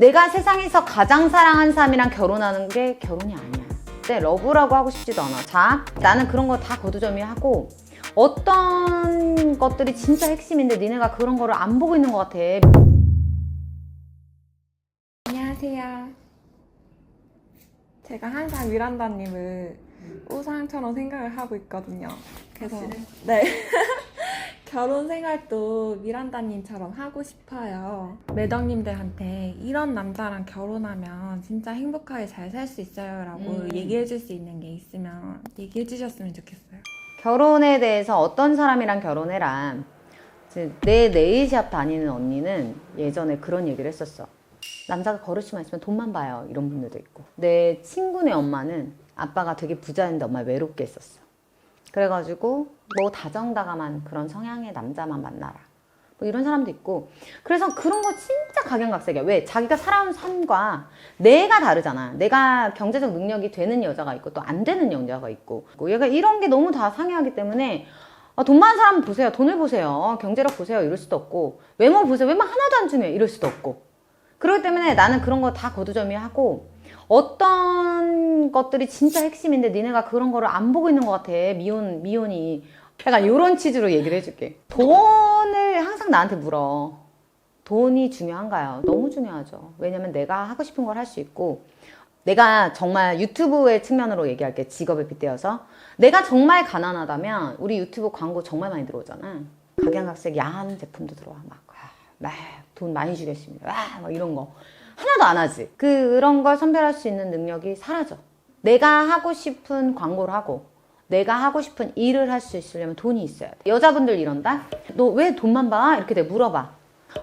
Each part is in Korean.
내가 세상에서 가장 사랑하는 사람이랑 결혼하는 게 결혼이 아니야. 네, 러브라고 하고 싶지도 않아. 자, 나는 그런 거 다 거두절미하고 어떤 것들이 진짜 핵심인데 니네가 그런 거를 안 보고 있는 것 같아. 안녕하세요. 제가 항상 미란다님을 우상처럼 생각을 하고 있거든요. 그래서 네 결혼 생활도 미란다님처럼 하고 싶어요. 매덕님들한테 이런 남자랑 결혼하면 진짜 행복하게 잘 살 수 있어요 라고 음. 얘기해 줄 수 있는 게 있으면 얘기해 주셨으면 좋겠어요. 결혼에 대해서 어떤 사람이랑 결혼해라. 이제 내 네일샵 다니는 언니는 예전에 그런 얘기를 했었어. 남자가 버릇이만 있으면 돈만 봐요. 이런 분들도 있고. 내 친구네 엄마는 아빠가 되게 부자인데 엄마 외롭게 했었어. 그래가지고 뭐 다정다감한 그런 성향의 남자만 만나라. 뭐 이런 사람도 있고. 그래서 그런 거 진짜 각양각색이야. 왜? 자기가 살아온 삶과 내가 다르잖아. 내가 경제적 능력이 되는 여자가 있고 또 안 되는 여자가 있고. 얘가 이런 게 너무 다 상이하기 때문에 아, 돈 많은 사람 보세요. 돈을 보세요. 경제력 보세요. 이럴 수도 없고. 외모 보세요. 외모 하나도 안 중요해. 이럴 수도 없고. 그렇기 때문에 나는 그런 거 다 거두절미하고 어떤 것들이 진짜 핵심인데 니네가 그런 거를 안 보고 있는 것 같아. 미혼, 미혼이. 약간 이런 치즈로 얘기를 해줄게. 돈을 항상 나한테 물어. 돈이 중요한가요? 너무 중요하죠. 왜냐면 내가 하고 싶은 걸 할 수 있고, 내가 정말 유튜브의 측면으로 얘기할게. 직업에 빗대어서. 내가 정말 가난하다면, 우리 유튜브 광고 정말 많이 들어오잖아. 각양각색 야한 제품도 들어와. 막, 아, 막, 돈 많이 주겠습니다. 와, 막 이런 거. 하나도 안 하지. 그런 걸 선별할 수 있는 능력이 사라져. 내가 하고 싶은 광고를 하고, 내가 하고 싶은 일을 할 수 있으려면 돈이 있어야 돼. 여자분들 이런다? 너 왜 돈만 봐? 이렇게 내 물어봐.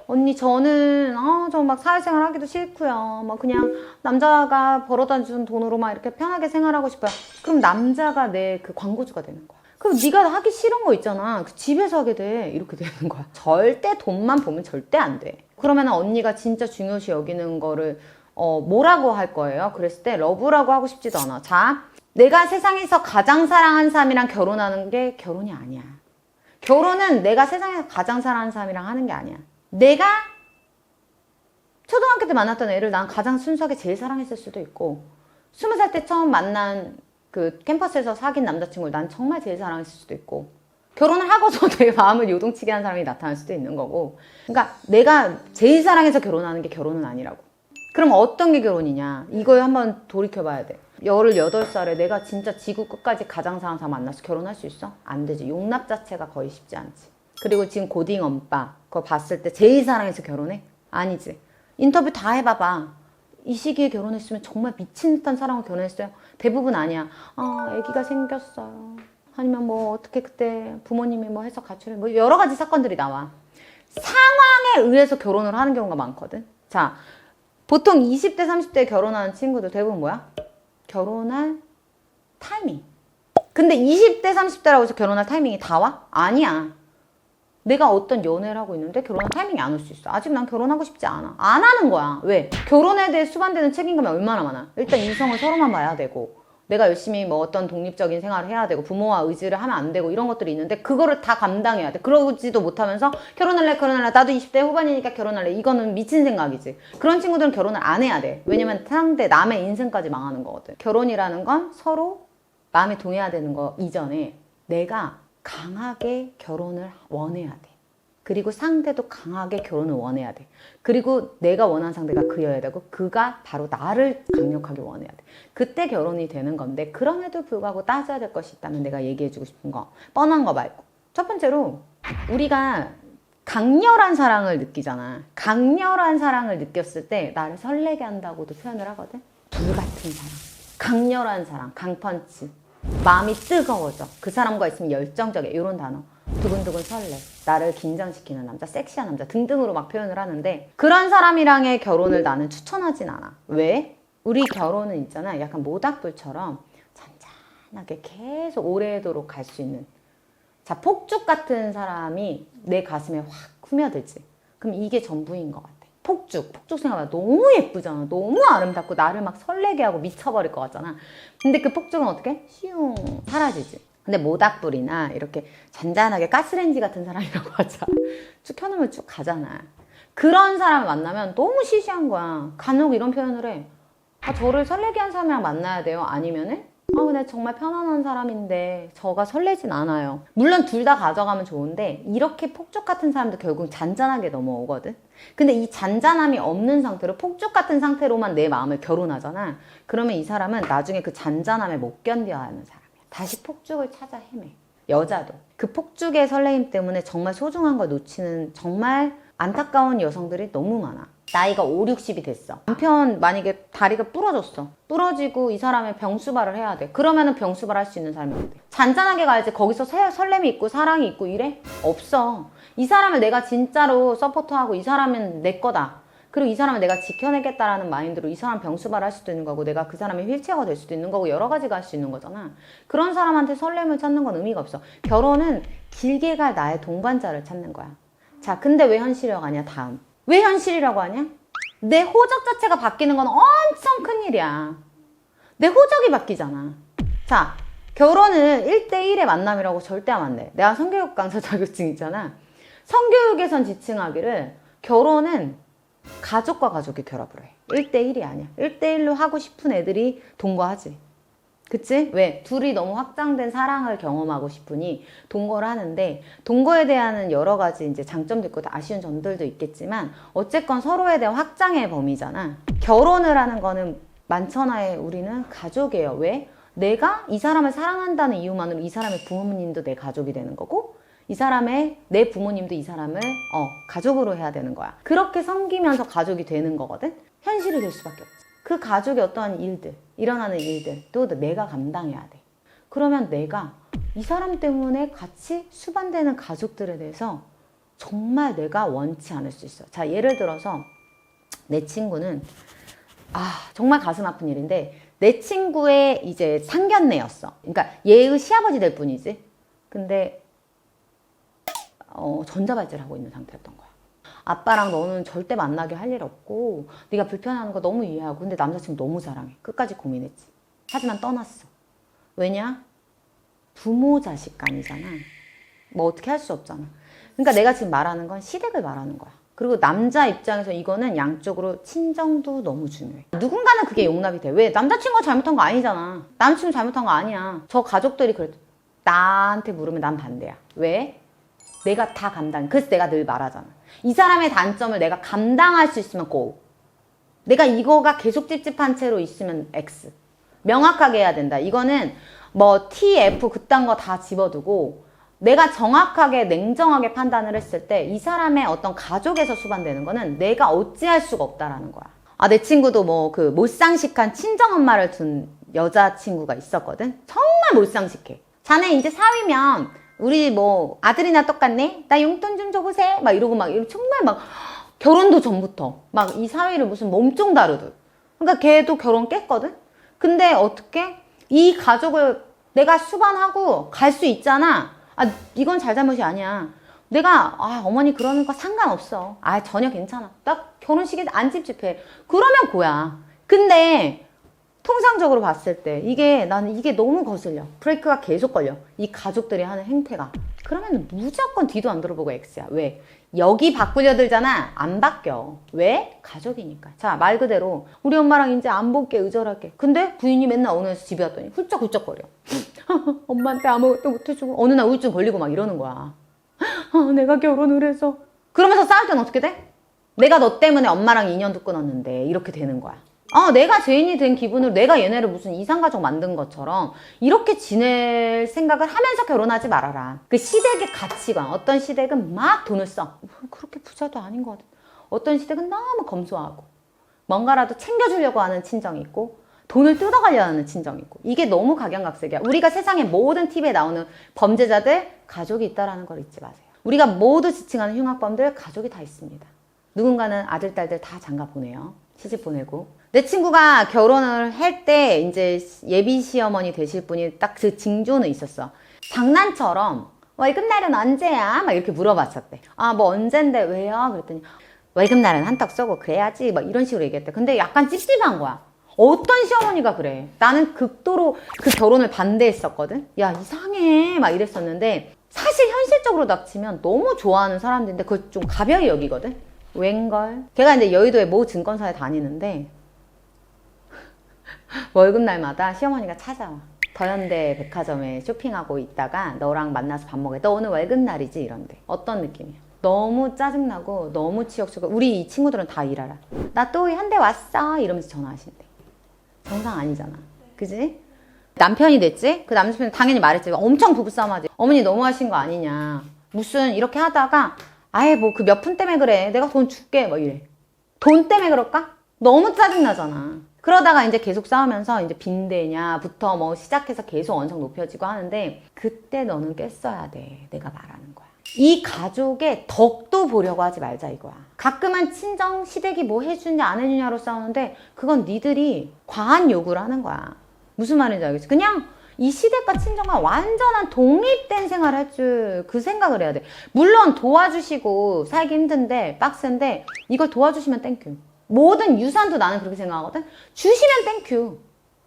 언니 저는 아저막 사회생활 하기도 싫고요. 막 그냥 남자가 벌어다 준 돈으로 막 이렇게 편하게 생활하고 싶어요. 그럼 남자가 내 그 광고주가 되는 거야. 그럼 네가 하기 싫은 거 있잖아. 그 집에서 하게 돼. 이렇게 되는 거야. 절대 돈만 보면 절대 안 돼. 그러면 언니가 진짜 중요시 여기는 거를 어 뭐라고 할 거예요? 그랬을 때 러브라고 하고 싶지도 않아. 자, 내가 세상에서 가장 사랑하는 사람이랑 결혼하는 게 결혼이 아니야. 결혼은 내가 세상에서 가장 사랑하는 사람이랑 하는 게 아니야. 내가 초등학교 때 만났던 애를 난 가장 순수하게 제일 사랑했을 수도 있고, 스무 살 때 처음 만난 그 캠퍼스에서 사귄 남자친구를 난 정말 제일 사랑했을 수도 있고, 결혼을 하고서 내 마음을 요동치게 한 사람이 나타날 수도 있는 거고, 그러니까 내가 제일 사랑해서 결혼하는 게 결혼은 아니라고. 그럼 어떤 게 결혼이냐? 이걸 한번 돌이켜봐야 돼. 18살에 내가 진짜 지구 끝까지 가장 사랑하는 사람 만나서 결혼할 수 있어? 안 되지. 용납 자체가 거의 쉽지 않지. 그리고 지금 고딩 엄빠, 그거 봤을 때 제일 사랑해서 결혼해? 아니지. 인터뷰 다 해봐봐. 이 시기에 결혼했으면 정말 미친 듯한 사랑으로 결혼했어요? 대부분 아니야. 아, 아기가 생겼어요. 아니면 뭐 어떻게 그때 부모님이 뭐 해서 가출해. 뭐 여러 가지 사건들이 나와. 상황에 의해서 결혼을 하는 경우가 많거든. 자, 보통 20대, 30대 결혼하는 친구들 대부분 뭐야? 결혼할 타이밍. 근데 20대, 30대라고 해서 결혼할 타이밍이 다 와? 아니야. 내가 어떤 연애를 하고 있는데 결혼할 타이밍이 안 올 수 있어. 아직 난 결혼하고 싶지 않아. 안 하는 거야. 왜? 결혼에 대해 수반되는 책임감이 얼마나 많아. 일단 이성을 서로만 봐야 되고, 내가 열심히 뭐 어떤 독립적인 생활을 해야 되고, 부모와 의지를 하면 안 되고, 이런 것들이 있는데, 그거를 다 감당해야 돼. 그러지도 못하면서, 결혼할래, 결혼할래. 나도 20대 후반이니까 결혼할래. 이거는 미친 생각이지. 그런 친구들은 결혼을 안 해야 돼. 왜냐면 상대, 남의 인생까지 망하는 거거든. 결혼이라는 건 서로 마음에 동해야 되는 거 이전에 내가 강하게 결혼을 원해야 돼. 그리고 상대도 강하게 결혼을 원해야 돼. 그리고 내가 원하는 상대가 그여야 되고 그가 바로 나를 강력하게 원해야 돼. 그때 결혼이 되는 건데 그럼에도 불구하고 따져야 될 것이 있다면 내가 얘기해주고 싶은 거 뻔한 거 말고 첫 번째로 우리가 강렬한 사랑을 느끼잖아. 강렬한 사랑을 느꼈을 때 나를 설레게 한다고도 표현을 하거든. 불 같은 사랑. 강렬한 사랑. 강펀치. 마음이 뜨거워져. 그 사람과 있으면 열정적이야. 이런 단어. 두근두근 설레. 나를 긴장시키는 남자, 섹시한 남자 등등으로 막 표현을 하는데 그런 사람이랑의 결혼을 나는 추천하진 않아. 왜? 우리 결혼은 있잖아. 약간 모닥불처럼 잔잔하게 계속 오래도록 갈 수 있는 자, 폭죽 같은 사람이 내 가슴에 확 스며들지. 그럼 이게 전부인 것 같아. 폭죽, 폭죽 생각하면 너무 예쁘잖아. 너무 아름답고 나를 막 설레게 하고 미쳐버릴 것 같잖아. 근데 그 폭죽은 어떻게? 시용 사라지지. 근데 모닥불이나 이렇게 잔잔하게 가스레인지 같은 사람이라고 하자. 쭉 켜놓으면 쭉 가잖아. 그런 사람을 만나면 너무 시시한 거야. 간혹 이런 표현을 해. 아, 저를 설레게 한 사람이랑 만나야 돼요? 아니면은 아, 근데 정말 편안한 사람인데 저가 설레진 않아요. 물론 둘 다 가져가면 좋은데 이렇게 폭죽 같은 사람도 결국 잔잔하게 넘어오거든. 근데 이 잔잔함이 없는 상태로 폭죽 같은 상태로만 내 마음을 결혼하잖아. 그러면 이 사람은 나중에 그 잔잔함에 못 견뎌야 하는 사람이야. 다시 폭죽을 찾아 헤매. 여자도. 그 폭죽의 설레임 때문에 정말 소중한 걸 놓치는 정말 안타까운 여성들이 너무 많아. 나이가 5, 60이 됐어. 남편 만약에 다리가 부러졌어. 부러지고 이 사람의 병수발을 해야 돼. 그러면은 병수발 할 수 있는 사람이 안 돼. 잔잔하게 가야지 거기서 새- 설렘이 있고 사랑이 있고 이래? 없어. 이 사람을 내가 진짜로 서포트하고 이 사람은 내 거다. 그리고 이 사람을 내가 지켜내겠다라는 마인드로 이 사람 병수발 할 수도 있는 거고 내가 그 사람의 휠체어가 될 수도 있는 거고 여러 가지가 할 수 있는 거잖아. 그런 사람한테 설렘을 찾는 건 의미가 없어. 결혼은 길게 갈 나의 동반자를 찾는 거야. 자, 근데 왜 현실이라고 하냐? 다음. 왜 현실이라고 하냐? 내 호적 자체가 바뀌는 건 엄청 큰 일이야. 내 호적이 바뀌잖아. 자, 결혼을 1대1의 만남이라고 절대 하면 안 돼. 내가 성교육 강사 자격증 있잖아. 성교육에선 지칭하기를 결혼은 가족과 가족이 결합을 해. 1대1이 아니야. 1대1로 하고 싶은 애들이 동거하지. 그치? 왜? 둘이 너무 확장된 사랑을 경험하고 싶으니 동거를 하는데 동거에 대한 여러 가지 이제 장점도 있고 아쉬운 점들도 있겠지만 어쨌건 서로에 대한 확장의 범위잖아. 결혼을 하는 거는 만천하에 우리는 가족이에요. 왜? 내가 이 사람을 사랑한다는 이유만으로 이 사람의 부모님도 내 가족이 되는 거고 이 사람의 내 부모님도 이 사람을 어, 가족으로 해야 되는 거야. 그렇게 섬기면서 가족이 되는 거거든. 현실이 될 수밖에 없지. 그 가족의 어떠한 일들, 일어나는 일들도 내가 감당해야 돼. 그러면 내가 이 사람 때문에 같이 수반되는 가족들에 대해서 정말 내가 원치 않을 수 있어. 자, 예를 들어서 내 친구는 아, 정말 가슴 아픈 일인데 내 친구의 이제 상견례였어. 그러니까 얘의 시아버지 될 뿐이지. 근데 어, 전자발찌를 하고 있는 상태였던 거야. 아빠랑 너는 절대 만나게 할 일 없고 네가 불편해하는 거 너무 이해하고 근데 남자친구 너무 사랑해. 끝까지 고민했지. 하지만 떠났어. 왜냐? 부모 자식 간이잖아. 뭐 어떻게 할 수 없잖아. 그러니까 내가 지금 말하는 건 시댁을 말하는 거야. 그리고 남자 입장에서 이거는 양쪽으로 친정도 너무 중요해. 누군가는 그게 용납이 돼. 왜? 남자친구가 잘못한 거 아니잖아. 남자친구 잘못한 거 아니야. 저 가족들이 그래. 나한테 물으면 난 반대야. 왜? 내가 다 감당. 그래서 내가 늘 말하잖아. 이 사람의 단점을 내가 감당할 수 있으면 고. 내가 이거가 계속 찝찝한 채로 있으면 X. 명확하게 해야 된다. 이거는 뭐 T, F 그딴 거 다 집어두고 내가 정확하게 냉정하게 판단을 했을 때 이 사람의 어떤 가족에서 수반되는 거는 내가 어찌할 수가 없다라는 거야. 아, 내 친구도 뭐그 못상식한 친정 엄마를 둔 여자친구가 있었거든? 정말 못상식해. 자네 이제 사위면 우리 뭐 아들이나 똑같네? 나 용돈 좀 줘보세? 막 이러고 막 이러고 정말 막 결혼도 전부터 막 이 사위를 무슨 몸종 다루듯. 그러니까 걔도 결혼 깼거든? 근데 어떻게 이 가족을 내가 수반하고 갈 수 있잖아. 아, 이건 잘잘못이 아니야. 내가 아, 어머니 그러는 거 상관없어. 아, 전혀 괜찮아. 나 결혼식에 안 찝찝해. 그러면 고야. 근데 통상적으로 봤을 때 이게 나는 이게 너무 거슬려. 브레이크가 계속 걸려. 이 가족들이 하는 행태가. 그러면 무조건 뒤도 안 들어보고 X야. 왜? 여기 바꾸려 들잖아. 안 바뀌어. 왜? 가족이니까. 자, 말 그대로 우리 엄마랑 이제 안 볼게 의절할게. 근데 부인이 맨날 어느 날서 집에 왔더니 훌쩍훌쩍거려. 엄마한테 아무것도 못 해주고 어느 날 우울증 걸리고 막 이러는 거야. 아, 내가 결혼을 해서 그러면서 싸울 때는 어떻게 돼? 내가 너 때문에 엄마랑 인연도 끊었는데 이렇게 되는 거야. 어, 내가 죄인이 된 기분으로 내가 얘네를 무슨 이상가족 만든 것처럼 이렇게 지낼 생각을 하면서 결혼하지 말아라. 그 시댁의 가치관, 어떤 시댁은 막 돈을 써. 그렇게 부자도 아닌 것 같아. 어떤 시댁은 너무 검소하고 뭔가라도 챙겨주려고 하는 친정이 있고 돈을 뜯어가려 하는 친정이 있고 이게 너무 각양각색이야. 우리가 세상의 모든 팁에 나오는 범죄자들 가족이 있다라는 걸 잊지 마세요. 우리가 모두 지칭하는 흉악범들 가족이 다 있습니다. 누군가는 아들, 딸들 다 장가 보내요. 시집 보내고. 내 친구가 결혼을 할 때 이제 예비 시어머니 되실 분이 딱 그 징조는 있었어. 장난처럼 월급날은 언제야? 막 이렇게 물어봤었대. 아, 뭐 언젠데 왜요? 그랬더니 월급날은 한턱 쏘고 그래야지. 막 이런 식으로 얘기했대. 근데 약간 찝찝한 거야. 어떤 시어머니가 그래. 나는 극도로 그 결혼을 반대했었거든. 야, 이상해. 막 이랬었는데 사실 현실적으로 닥치면 너무 좋아하는 사람들인데 그걸 좀 가벼이 여기거든. 웬걸? 걔가 이제 여의도의 모 증권사에 다니는데 월급날마다 시어머니가 찾아와. 더현대 백화점에 쇼핑하고 있다가 너랑 만나서 밥 먹어. 너 오늘 월급날이지? 이런데. 어떤 느낌이야? 너무 짜증나고 너무 치욕치고 우리 이 친구들은 다 일하라. 나 또 한 대 왔어 이러면서 전화하신대. 정상 아니잖아. 그지? 남편이 됐지? 그 남편이 당연히 말했지. 엄청 부부싸움하지. 어머니 너무하신 거 아니냐. 무슨 이렇게 하다가 아예 뭐 그 몇 푼 때문에 그래. 내가 돈 줄게. 뭐 이래. 돈 때문에 그럴까? 너무 짜증나잖아. 그러다가 이제 계속 싸우면서 이제 빈대냐부터 뭐 시작해서 계속 언성 높여지고 하는데 그때 너는 깼어야 돼. 내가 말하는 거야. 이 가족의 덕도 보려고 하지 말자 이거야. 가끔은 친정 시댁이 뭐 해주냐 안 해주냐로 싸우는데 그건 니들이 과한 요구를 하는 거야. 무슨 말인지 알겠지? 그냥 이 시댁과 친정과 완전한 독립된 생활을 할 줄 그 생각을 해야 돼. 물론 도와주시고 살기 힘든데 빡센데 이걸 도와주시면 땡큐. 모든 유산도 나는 그렇게 생각하거든. 주시면 땡큐.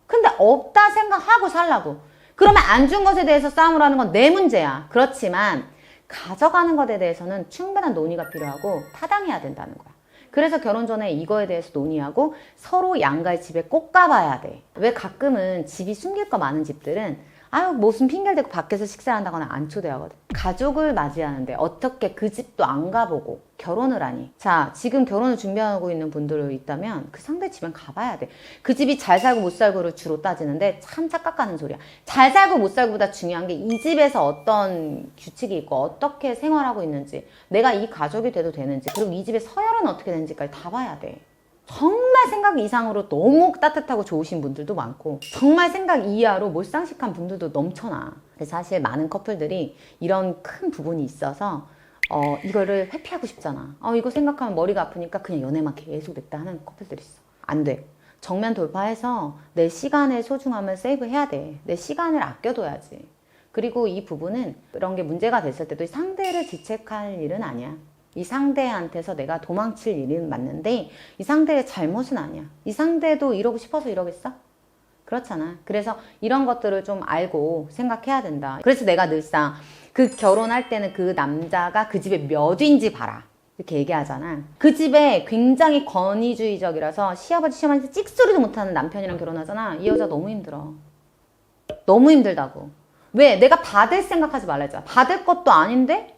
근데 없다 생각하고 살라고. 그러면 안 준 것에 대해서 싸움을 하는 건 내 문제야. 그렇지만 가져가는 것에 대해서는 충분한 논의가 필요하고 타당해야 된다는 거야. 그래서 결혼 전에 이거에 대해서 논의하고 서로 양가의 집에 꼭 가봐야 돼. 왜 가끔은 집이 숨길 거 많은 집들은 아유 무슨 핑계를 대고 밖에서 식사를 한다거나 안 초대하거든. 가족을 맞이하는데 어떻게 그 집도 안 가보고 결혼을 하니? 자 지금 결혼을 준비하고 있는 분들 있다면 그 상대 집엔 가봐야 돼. 그 집이 잘 살고 못 살고를 주로 따지는데 참 착각하는 소리야. 잘 살고 못 살고보다 중요한 게 이 집에서 어떤 규칙이 있고 어떻게 생활하고 있는지 내가 이 가족이 돼도 되는지 그리고 이 집의 서열은 어떻게 되는지까지 다 봐야 돼. 정말 생각 이상으로 너무 따뜻하고 좋으신 분들도 많고 정말 생각 이하로 몰상식한 분들도 넘쳐나. 그래서 사실 많은 커플들이 이런 큰 부분이 있어서 어 이거를 회피하고 싶잖아. 어 이거 생각하면 머리가 아프니까 그냥 연애만 계속 냈다 하는 커플들이 있어. 안 돼. 정면 돌파해서 내 시간의 소중함을 세이브해야 돼. 내 시간을 아껴둬야지. 그리고 이 부분은 그런 게 문제가 됐을 때도 상대를 지책할 일은 아니야. 이 상대한테서 내가 도망칠 일은 맞는데 이 상대의 잘못은 아니야. 이 상대도 이러고 싶어서 이러겠어? 그렇잖아. 그래서 이런 것들을 좀 알고 생각해야 된다. 그래서 내가 늘상 그 결혼할 때는 그 남자가 그 집에 몇인지 봐라. 이렇게 얘기하잖아. 그 집에 굉장히 권위주의적이라서 시아버지 시어머니한테 찍소리도 못하는 남편이랑 결혼하잖아. 이 여자 너무 힘들어. 너무 힘들다고. 왜? 내가 받을 생각하지 말라 했잖아. 받을 것도 아닌데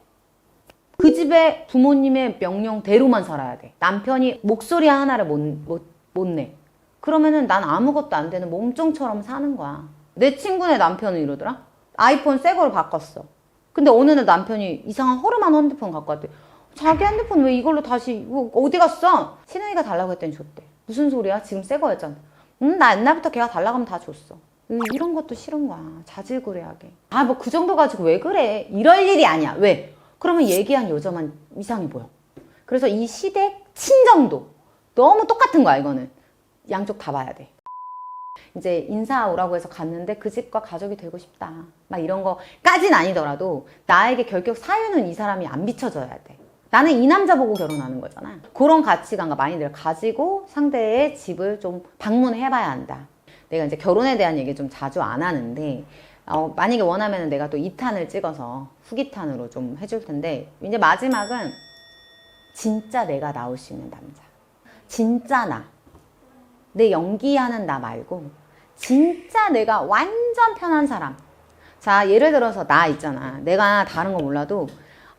그 집에 부모님의 명령대로만 살아야 돼. 남편이 목소리 하나를 못, 못, 못 내. 그러면은 난 아무것도 안 되는 몸종처럼 사는 거야. 내 친구네 남편은 이러더라? 아이폰 새 거로 바꿨어. 근데 어느 날 남편이 이상한 허름한 핸드폰 갖고 왔대. 자기 핸드폰 왜 이걸로 다시, 어디 갔어? 신은이가 달라고 했더니 줬대. 무슨 소리야? 지금 새 거였잖아. 응, 나 옛날부터 걔가 달라고 하면 다 줬어. 음, 이런 것도 싫은 거야. 자질구레하게. 아, 뭐 그 정도 가지고 왜 그래? 이럴 일이 아니야. 왜? 그러면 얘기한 여자만 이상해 보여. 그래서 이 시댁 친정도 너무 똑같은 거야, 이거는. 양쪽 다 봐야 돼. 이제 인사 오라고 해서 갔는데 그 집과 가족이 되고 싶다. 막 이런 거까진 아니더라도 나에게 결격 사유는 이 사람이 안 비춰져야 돼. 나는 이 남자 보고 결혼하는 거잖아. 그런 가치관과 마인드를 가지고 상대의 집을 좀 방문해 봐야 한다. 내가 이제 결혼에 대한 얘기 좀 자주 안 하는데, 어, 만약에 원하면 내가 또 2탄을 찍어서 후기탄으로 좀 해줄 텐데, 이제 마지막은 진짜 내가 나올 수 있는 남자. 진짜 나. 내 연기하는 나 말고, 진짜 내가 완전 편한 사람. 자, 예를 들어서 나 있잖아. 내가 다른 거 몰라도,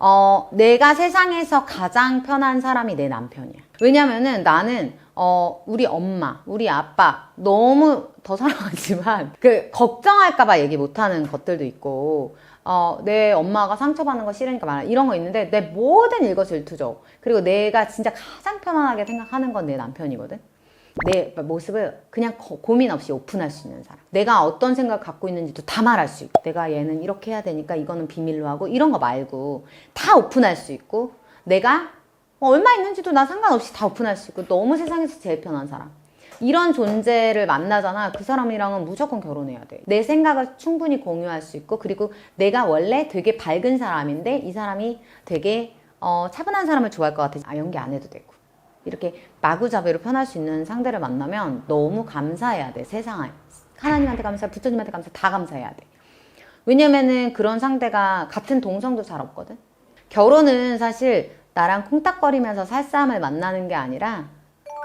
어, 내가 세상에서 가장 편한 사람이 내 남편이야. 왜냐면은 나는, 어, 우리 엄마, 우리 아빠, 너무 더 사랑하지만, 그, 걱정할까봐 얘기 못하는 것들도 있고, 어, 내 엄마가 상처받는 거 싫으니까 말아. 이런 거 있는데, 내 모든 일거질투족. 그리고 내가 진짜 가장 편안하게 생각하는 건 내 남편이거든? 내 모습을 그냥 고- 고민 없이 오픈할 수 있는 사람. 내가 어떤 생각 갖고 있는지도 다 말할 수 있고, 내가 얘는 이렇게 해야 되니까 이거는 비밀로 하고, 이런 거 말고, 다 오픈할 수 있고, 내가 뭐 얼마 있는지도 나 상관없이 다 오픈할 수 있고, 너무 세상에서 제일 편한 사람. 이런 존재를 만나잖아. 그 사람이랑은 무조건 결혼해야 돼. 내 생각을 충분히 공유할 수 있고, 그리고 내가 원래 되게 밝은 사람인데, 이 사람이 되게 어, 차분한 사람을 좋아할 것 같아. 아, 연기 안 해도 되고. 이렇게 마구잡이로 편할 수 있는 상대를 만나면 너무 감사해야 돼. 세상에. 하나님한테 감사, 부처님한테 감사, 다 감사해야 돼. 왜냐면은 그런 상대가 같은 동성도 잘 없거든. 결혼은 사실 나랑 콩닥거리면서 살 사람을 만나는 게 아니라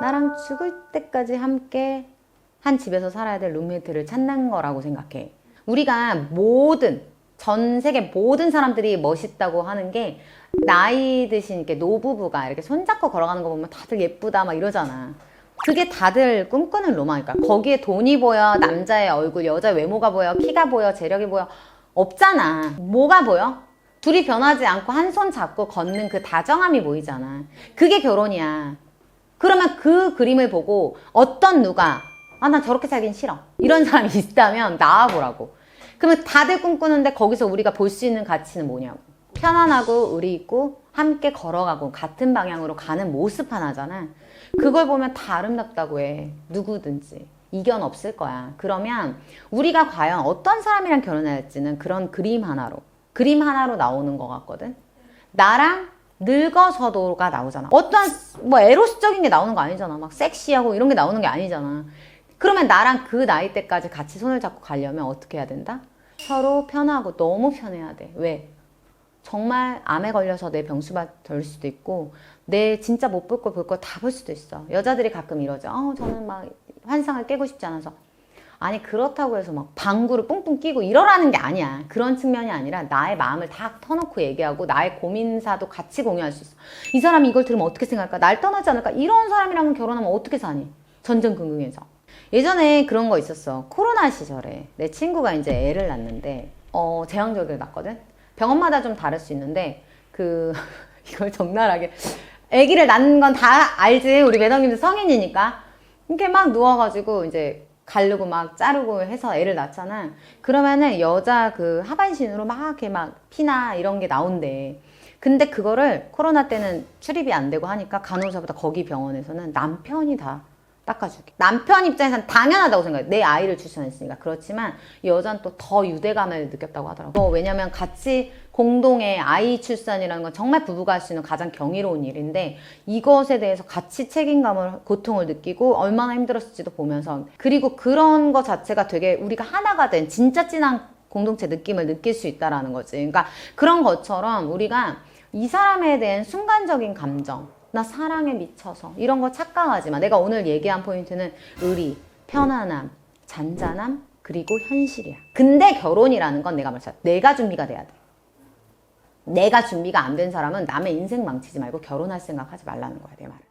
나랑 죽을 때까지 함께 한 집에서 살아야 될 룸메이트를 찾는 거라고 생각해. 우리가 모든 전 세계 모든 사람들이 멋있다고 하는 게 나이 드신 이렇게 노부부가 이렇게 손잡고 걸어가는 거 보면 다들 예쁘다 막 이러잖아. 그게 다들 꿈꾸는 로망일까? 거기에 돈이 보여, 남자의 얼굴, 여자 외모가 보여, 키가 보여, 재력이 보여. 없잖아. 뭐가 보여? 둘이 변하지 않고 한 손 잡고 걷는 그 다정함이 보이잖아. 그게 결혼이야. 그러면 그 그림을 보고 어떤 누가 아, 나 저렇게 살긴 싫어. 이런 사람이 있다면 나와보라고. 그러면 다들 꿈꾸는데 거기서 우리가 볼 수 있는 가치는 뭐냐고. 편안하고 의리 있고 함께 걸어가고 같은 방향으로 가는 모습 하나잖아. 그걸 보면 다 아름답다고 해. 누구든지. 이견 없을 거야. 그러면 우리가 과연 어떤 사람이랑 결혼할지는 그런 그림 하나로, 그림 하나로 나오는 것 같거든. 나랑 늙어서도가 나오잖아. 어떠한 뭐 에로스적인 게 나오는 거 아니잖아. 막 섹시하고 이런 게 나오는 게 아니잖아. 그러면 나랑 그 나이 때까지 같이 손을 잡고 가려면 어떻게 해야 된다? 서로 편하고 너무 편해야 돼. 왜? 정말 암에 걸려서 내 병수가 될 수도 있고 내 진짜 못 볼 거 볼 거 다 볼 수도 있어. 여자들이 가끔 이러죠. 어, 저는 막 환상을 깨고 싶지 않아서. 아니 그렇다고 해서 막 방구를 뿡뿡 끼고 이러라는 게 아니야. 그런 측면이 아니라 나의 마음을 다 터놓고 얘기하고 나의 고민사도 같이 공유할 수 있어. 이 사람이 이걸 들으면 어떻게 생각할까? 날 떠나지 않을까? 이런 사람이랑 결혼하면 어떻게 사니? 전전긍긍해서. 예전에 그런 거 있었어. 코로나 시절에 내 친구가 이제 애를 낳는데 어 제왕절개를 낳거든. 병원마다 좀 다를 수 있는데 그 이걸 적나라하게 아기를 낳는 건 다 알지. 우리 매덕님도 성인이니까 이렇게 막 누워가지고 이제 가르고 막 자르고 해서 애를 낳잖아. 그러면은 여자 그 하반신으로 막 이렇게 막 피나 이런 게 나온대. 근데 그거를 코로나 때는 출입이 안 되고 하니까 간호사보다 거기 병원에서는 남편이 다 닦아주게. 남편 입장에선 당연하다고 생각해. 내 아이를 출산했으니까. 그렇지만 여자는 또 더 유대감을 느꼈다고 하더라고. 어, 왜냐면 같이 공동의 아이 출산이라는 건 정말 부부가 할 수 있는 가장 경이로운 일인데 이것에 대해서 같이 책임감을, 고통을 느끼고 얼마나 힘들었을지도 보면서 그리고 그런 거 자체가 되게 우리가 하나가 된 진짜 진한 공동체 느낌을 느낄 수 있다라는 거지. 그러니까 그런 것처럼 우리가 이 사람에 대한 순간적인 감정, 나 사랑에 미쳐서 이런 거 착각하지 마. 내가 오늘 얘기한 포인트는 의리, 편안함, 잔잔함, 그리고 현실이야. 근데 결혼이라는 건 내가 말했어. 내가 준비가 돼야 돼. 내가 준비가 안 된 사람은 남의 인생 망치지 말고 결혼할 생각 하지 말라는 거야, 내 말은.